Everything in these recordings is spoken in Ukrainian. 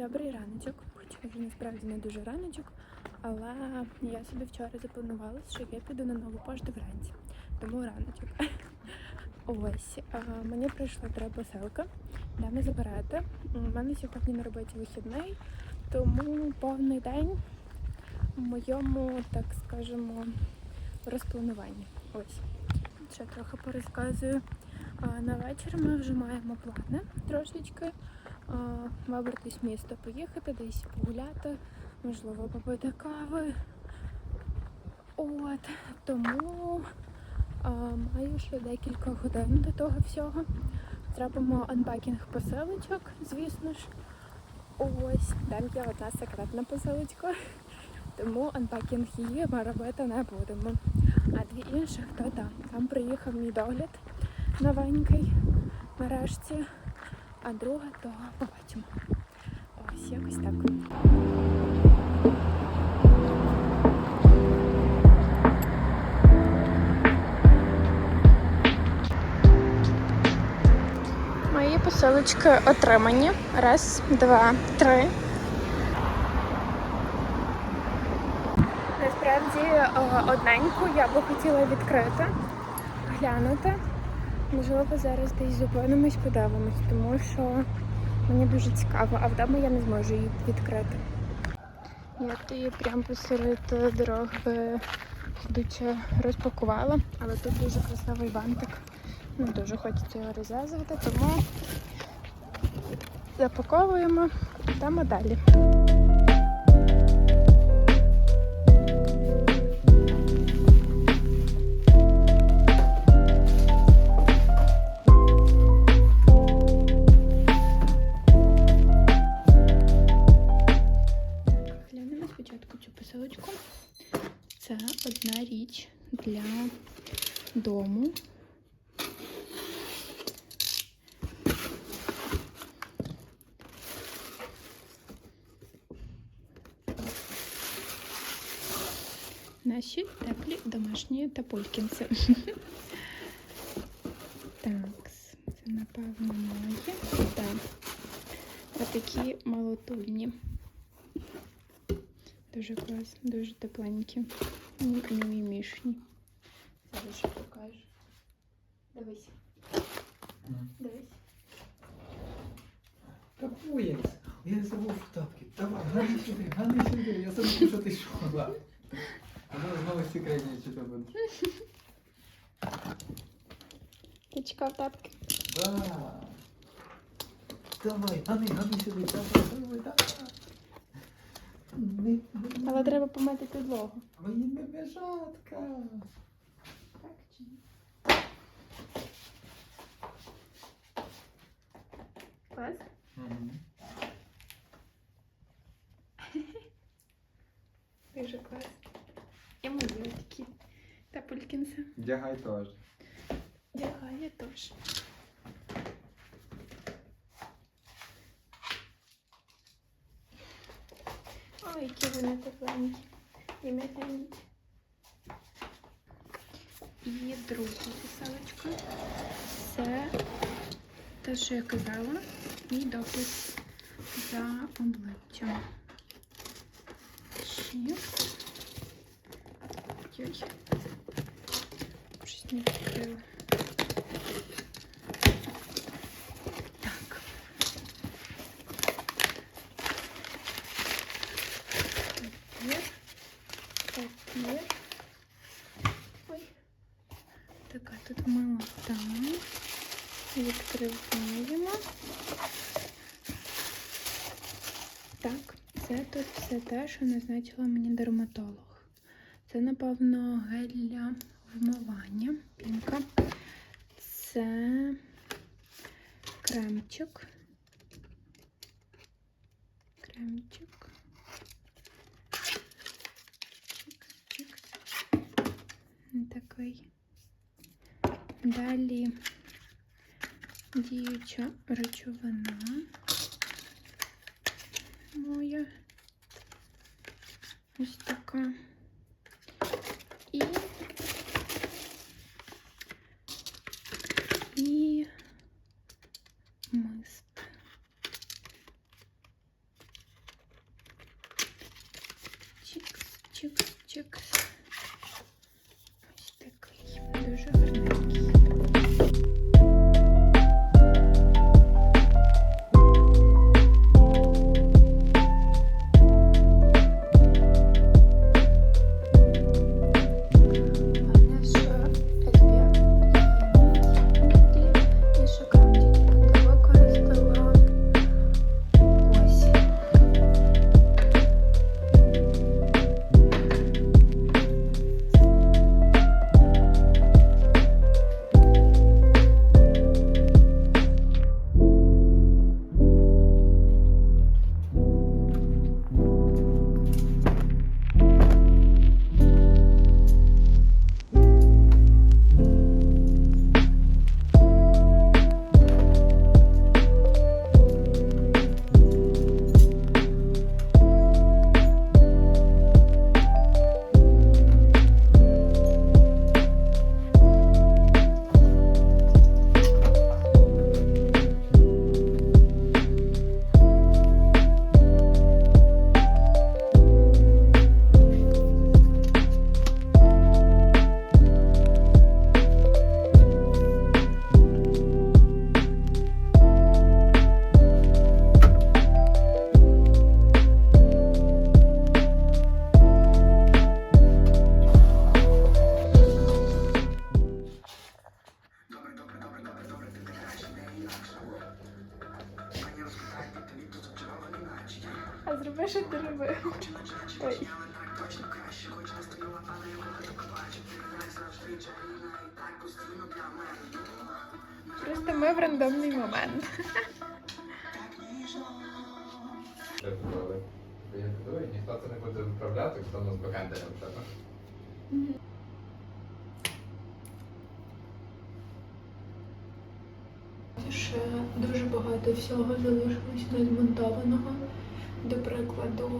Добрий раночок, хоча вже насправді не дуже раночок, але я собі вчора запланувала, що я піду на нову пошту вранці. Тому раночок. Ось е, мені прийшла треба посилка, ми заберете. У мене сьогодні на роботі вихідний, тому повний день в моєму, так скажемо, розплануванні. Ось. Ще трохи порозказую. А, На вечір ми вже маємо плани трошечки. Вибратись місто, поїхати, десь погуляти, можливо, попити кави. От, тому а, маю ще декілька годин до того всього. Зробимо анпакінг посилочок, звісно ж. Ось, там є одна секретна посилочка, тому анпакінг її ми робити не будемо. А дві інших, то там. Там приїхав мій догляд новенький нарешті, а друга то побачимо. Ось якось так. Мої посилочки отримані. Раз, два, три. Насправді е, одненьку я би хотіла відкрити, глянути. Можливо, зараз десь зупинимось, подивимось, тому що мені дуже цікаво, а вдома я не зможу її відкрити. Я то її прямо посеред дороги ходучи розпакувала, але тут дуже красивий бантик. Не дуже хочеться його розв'язувати, тому запаковуємо йдемо далі. домашні тапулькінці. Так, це напевно має. Так. Отакі малотульні. Дуже клас, дуже тепленькі. Мімімішні. Зараз ще покажу. Дивись. Дивись. Капуєць! Я забув тапки. Давай, гани сюди, гани сюди. Я забув, що ти йшла. Вона знову то буде. Ти чекав тапки? Да. Давай, гани, гани сюди. Давай, давай, давай. Не, не, Але треба помити підлогу. Мої медвежатка. Так чи ні? Клас? Мгм. Дуже клас. І мої такі тапулькінці. Вдягай теж. Дягає теж. Ой, які вони тепленькі. І м'якенькі. І друга писалочка. Це те, що я казала, мій допис за обличчям. Ще. Ой. Щось не відкрила. Так. Папір. Папір. Ой. Така тут молота. Відкриваємо. Так, це тут все те, що назначила мені дерматолог. Це, напевно, гель для вмивання. Пінка. Це кремчик. Кремчик. Такий. Далі діюча речовина моя. Ось така. І А зроби, що ти робив. Ой. Просто ми в рандомний момент. Ніхто це не буде виправляти, хто нас бекендером треба. Ще дуже багато всього залишилось незмонтованого. До прикладу,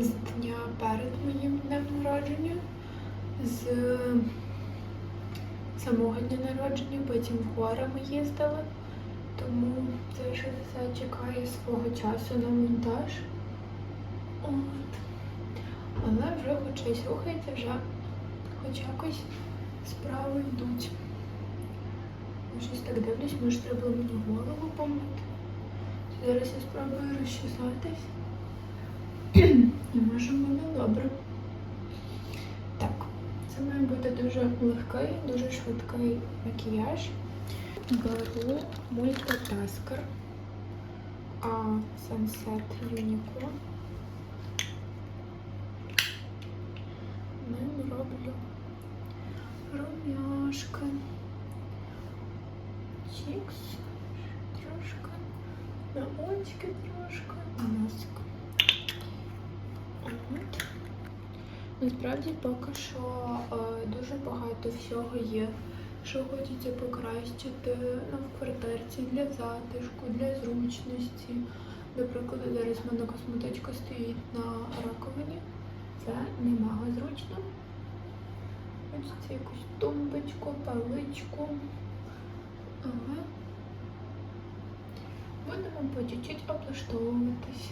з дня перед моїм днем народження, з самого дня народження, потім в гори ми їздили. Тому це ще все чекає свого часу на монтаж. От. Але вже хоч щось рухається, вже хоч якось справи йдуть. Щось так дивлюсь, може треба мені голову помити. Зараз я спробую розчесатись. І може буде добре. Так, це має бути дуже легкий, дуже швидкий макіяж. Беру мультитаскер а Sunset Unicorn. Ним роблю румяшки. Чікс, трошки, на очки трошки, на носик. От. Насправді поки що е, дуже багато всього є, що хочеться покращити ну, в квартирці для затишку, для зручності. До прикладу, зараз в мене косметичка стоїть на раковині. Це немного зручно. Хочеться якусь тумбочку, паличку. Ага. Будемо по чуть-чуть облаштовуватись.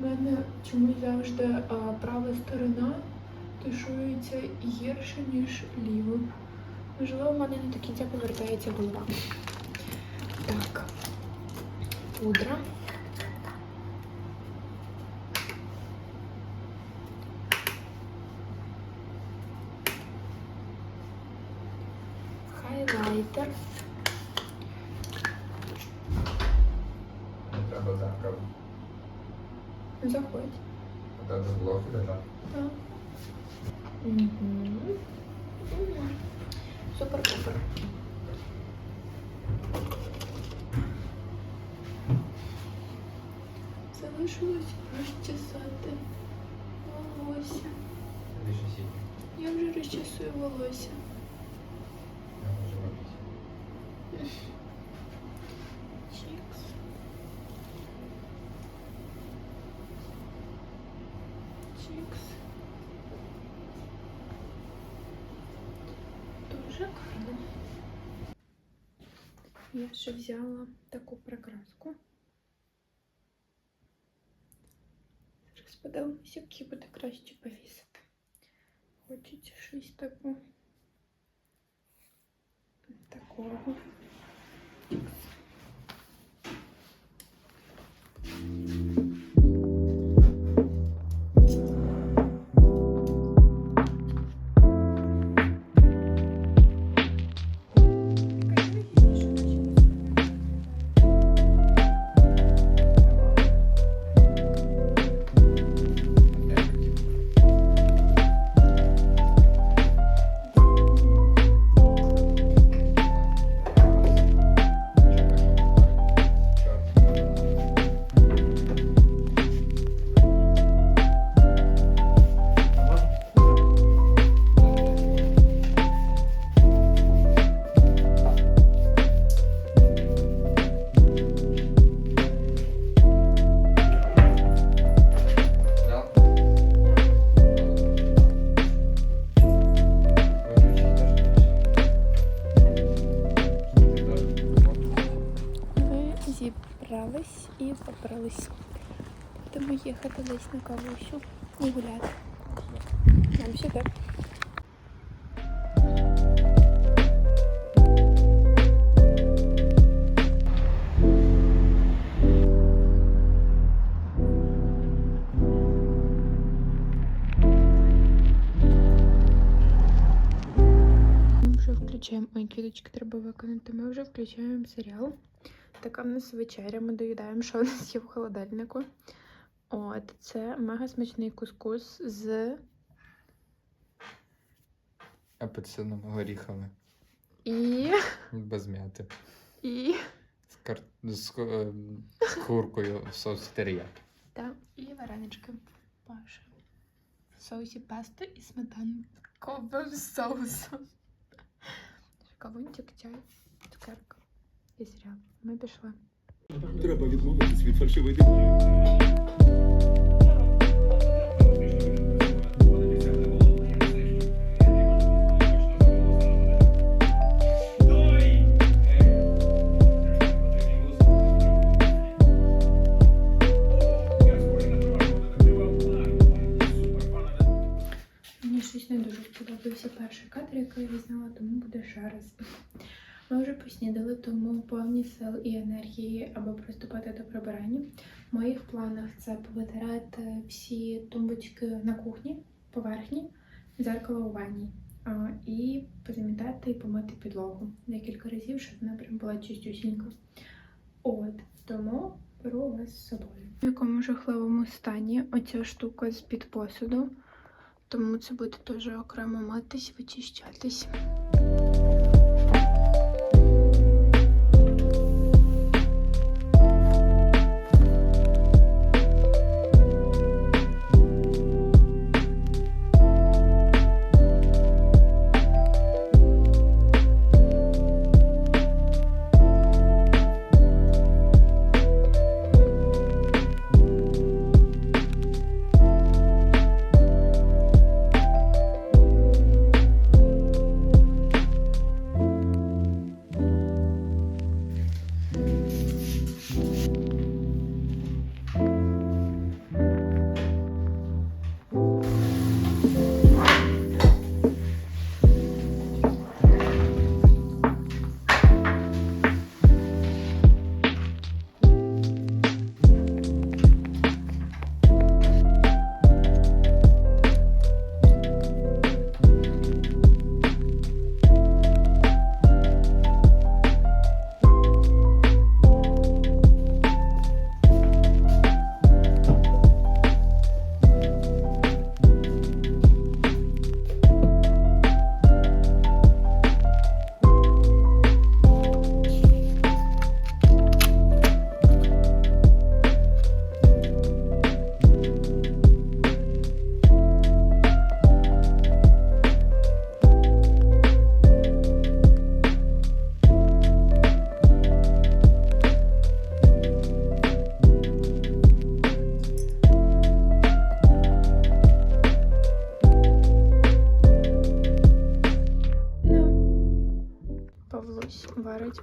У мене чомусь завжди а, права сторона тушується гірше, ніж ліва. Можливо, в мене не до кінця повертається голова. Так, пудра. Хайлайтер. Не треба зеркало. Заходь. Ота до блоку лежать. Так. Угу. Супер-пупер. Залишилось розчесати волосся. Більше сіті. Я вже розчесую волосся. Я можу робити. Чікс. Чікс. Дуже гарно. Я ще взяла таку прикраску. Зараз подивимось, які буде краще повісити. Хочеться щось таке. Такого. Ми Десь на кавусю і гуляти. Нам. Включаємо. Ой, квіточки треба виконати. Ми вже включаємо серіал. Така в нас вечеря. Ми доїдаємо, що у нас є в холодильнику. От, це мега смачний кускус з Апельсином горіхами. і. Без м'яти. і. З, кар... з, ем, з куркою в соусі теріяки. Та, і варенички. Паша. В соусі пасти і сметанковим соусом. Кавунчик, чай, цукерка і серіал. Ми пішли. Треба відмовитись від фальшивої дивки. Поснідали, тому повні сил і енергії, аби приступити до прибирання. В моїх планах це повитирати всі тумбочки на кухні, поверхні, дзеркало у ванні. І позамітати і помити підлогу декілька разів, щоб вона прям була чистюсінька. От, тому беру вас з собою. В якому жахливому стані оця штука з-під посуду. Тому це буде теж окремо митись, вичищатись.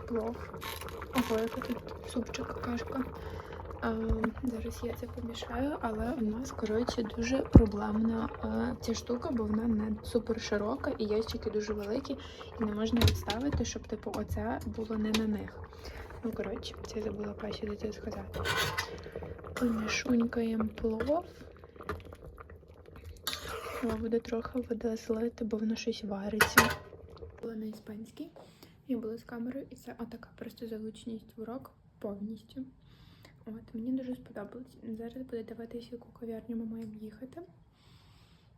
Плов. Яка тут супчик, кашка. Зараз я це помішаю, але у нас, коротше, дуже проблемна е, ця штука, бо вона не супер широка і ящики дуже великі, і не можна відставити, щоб типу оце було не на них. Ну, коротше, це забула Паші до цього сказати. Помішунькаємо плов. Треба буде трохи води злити, бо воно щось вариться. Була на іспанській. Я була з камерою, і це отака просто залученість в урок повністю. От, мені дуже сподобалось. Зараз буде дивитися, яку кав'ярню ми маємо їхати.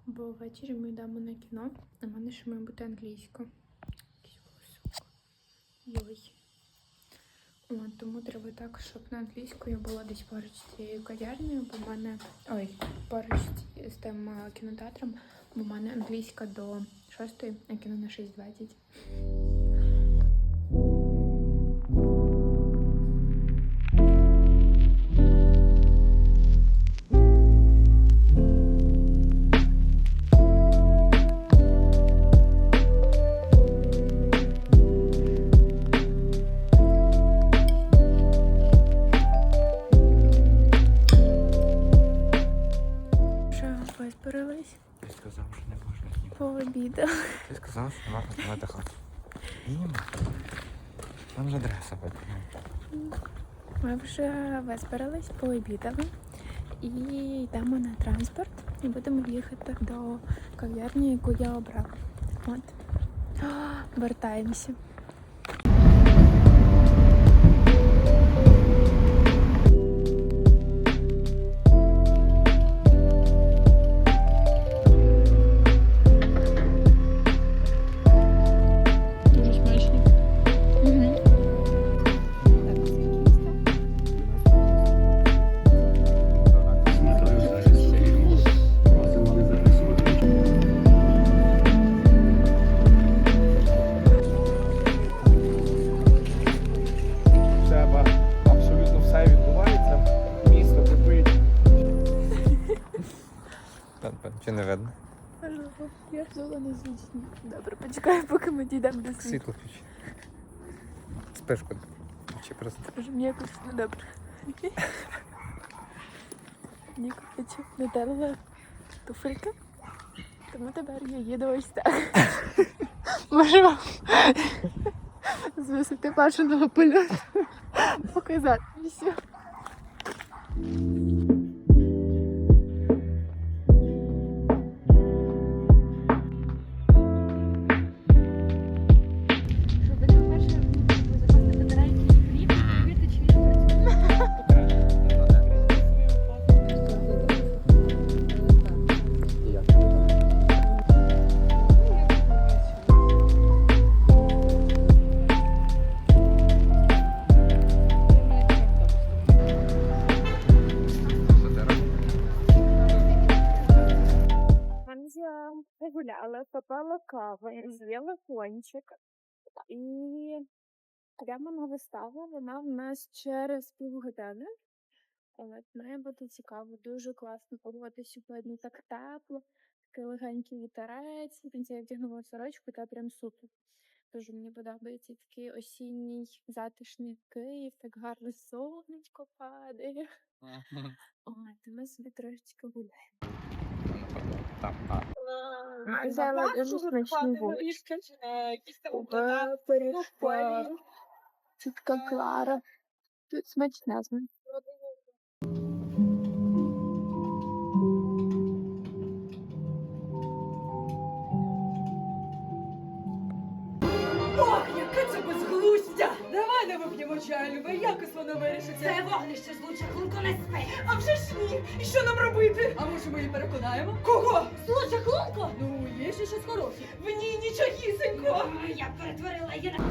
Бо ввечері ми йдемо на кіно, а в мене ще має бути англійська. Йой. От, тому треба так, щоб на англійську я була десь поруч з цією кав'ярнею, бо в мене. Ой, поруч з тим е, кінотеатром, бо в мене англійська до 6, а кіно на 6.20. вже виспирались, пообідали і йдемо на транспорт і будемо їхати до кав'ярні, яку я обрала. От. Вертаємося. Видно? Я ждала на звідні. Добре, почекаю, поки ми дійдемо до світу. Світло включи. Спишку. Чи просто. Може, мені якось не добре. Мені коротше натерла туфелька. Тому тепер я їду ось так. Може вам з висоти бажаного польоту показати все. Кава, з'їла пончик. І прямо на виставу вона в нас через півгодини. Має бути цікаво, дуже класно погода сьогодні, так тепло, такий легенький вітерець. В кінці я вдягнула сорочку, та прям супер. Дуже мені подобається такий осінній затишний Київ, так гарно сонечко падає. І ми собі трошечки гуляємо. Взяла дуже смачні булочки. Купила пиріжка. Клара. Тут смачне з ним. Любе, якось воно вирішиться. Це вогнище злуче хлунку не спить. А вже ж ні! І що нам робити? А може ми її переконаємо? Кого? Злуча хлунку? Ну, є ще щось хороше. В ній нічогісенько. Я перетворила її на...